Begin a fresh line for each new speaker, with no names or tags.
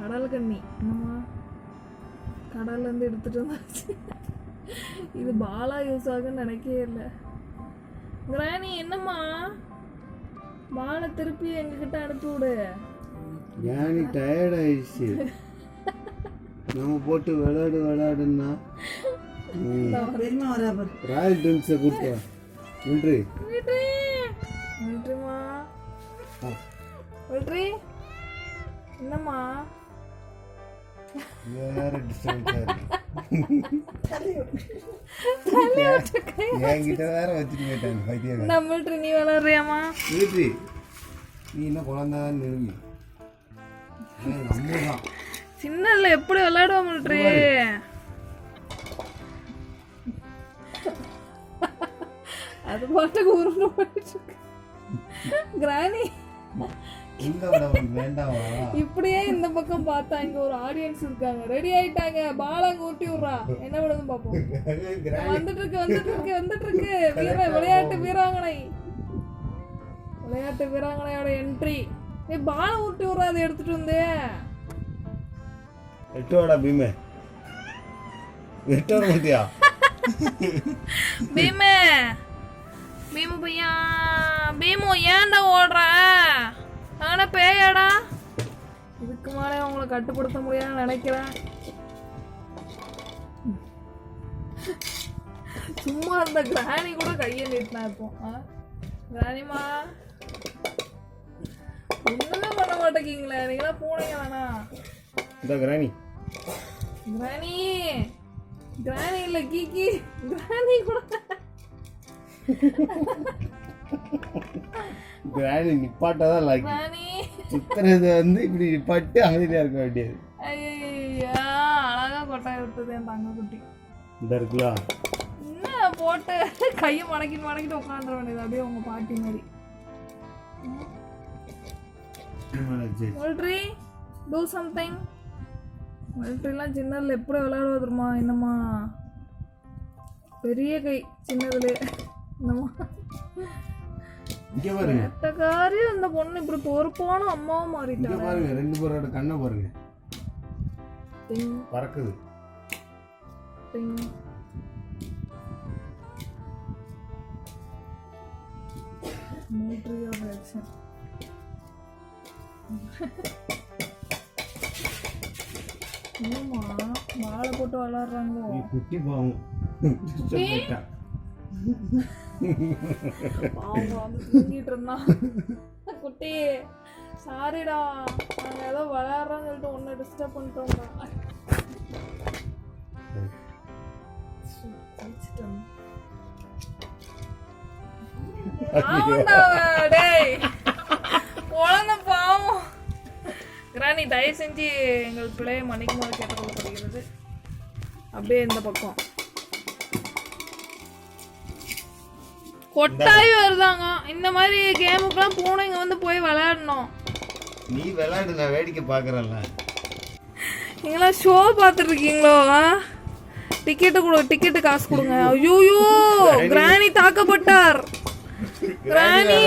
கடல் கண்ணி என்னம்மா? கடல்ல இருந்து எடுத்துட்டு வந்தாச்சு. இது பாலா யூஸ் ஆகுன்னு நினைக்கவே இல்லை. கிராணி என்னம்மா? பாலை திருப்பி எங்ககிட்ட அனுப்பி விடு.
ஞானி டயர்ட் ஆயிடுச்சு. நம்ம போட்டு விளையாடு விளையாடுன்னா. ராயல்
மிலிட்ரி மிலிட்ரிமா
ஆ.
மிலிட்ரி என்னம்மா?
வேற டிஸ்டர்பன்ஸாக
தள்ளி விட்டு கை-
என்கிட்ட வேற வச்சுட்டு போயிட்டாங்க பைத்தியம்
என்ன மிலிட்ரி நீ விளாடுறியாம்மா
நன்றி நீ என்ன குழந்தை நிறுவி நம்ம தான்
சின்ன இல்லை எப்படி விளையாடுவா மிலிட்ரி அது பாட்டுக்கு உருண்டு போயிட்டு இருக்கு கிராணி இப்படியே இந்த பக்கம் பார்த்தா இங்க ஒரு ஆடியன்ஸ் இருக்காங்க. ரெடி ஆயிட்டாங்க. பால் அங்க ஊட்டி விடுறா. என்ன விடுதுன்னு பாப்போம் வந்துட்டு இருக்கு வந்துட்டு இருக்கு வந்துட்டு இருக்கு. வீர விளையாட்டு வீராங்கனை. விளையாட்டு வீராங்கனையோட என்ட்ரி ஏ பால ஊட்டி விடுறா அதை எடுத்துட்டு வந்தே.
எட்டோடா பீமே. எட்டோட
பீமே. பீமு பையா பீமு ஏன்டா ஓடுற? ஆனா பேயாடா? இதுக்கு மேலே உங்களை கட்டுப்படுத்த முடியாதுன்னு நினைக்கிறேன். சும்மா அந்த கிராணி கூட கையை நீட்டினா இப்போ ஆ? கிராணிமா ஒண்ணுமே பண்ண மாட்டேங்கிங்களே நீங்களாம் பூனைங்க வேணா
இந்த கிராணி.
கிராணி. கிராணி இல்ல கீகி கிராணி கூட
கிராணி நிப்பாட்டாதான் லாக்கி சுத்துறது வந்து இப்படி நிப்பாட்டு அமைதியா இருக்க வேண்டியது.
அழகா கொட்டாய் விட்டது என் தங்க குட்டி
இந்த இருக்குல்ல?
என்ன போட்டு கையை மடக்கிட்டு மடக்கிட்டு உட்காந்துட வேண்டியது அப்படியே உங்க பாட்டி மாதிரி. மிலிட்ரி டூ சம்திங் மிலிட்ரிலாம் சின்னதில் எப்படி விளையாடுவா தெரியுமா? என்னம்மா? பெரிய கை சின்னதுல என்னம்மா
இங்க பாருங்க.
எட்டக்காரி அந்த பொண்ணு இப்படி பொறுப்பான அம்மாவும்
இங்க
மாறிட்டாங்க
பாருங்க ரெண்டு பேரோட கண்ணை பாருங்க. பறக்குது.
என்னம்மா வாழை போட்டு விளாடுறாங்க
நீ குட்டி பாவம்.
தூங்கிட்டு இருந்தான் குட்டி சாரிடா நாங்க ஏதோ விளையாடுறோம்னு சொல்லிட்டு ஒன்னு டிஸ்டர்ப் டேய். குழந்தை பாவம். கிராணி தயவு செஞ்சு எங்கள் பிள்ளையை மன்னிக்குமாறு கேட்டுக்கொள்ளப்படுகிறது அப்படியே இந்த பக்கம். கொட்டாய் வருதாங்க. இந்த மாதிரி கேமுக்கெல்லாம் பூனைங்க வந்து போய் விளையாடணும்.
நீ விளையாடு நான் வேடிக்கை பாக்குறேன்ல
நீங்களாம் ஷோ பார்த்துட்டு இருக்கீங்களோ டிக்கெட்டு கொடு டிக்கெட்டு காசு கொடுங்க. ஐயோயோ கிராணி தாக்கப்பட்டார். கிராணி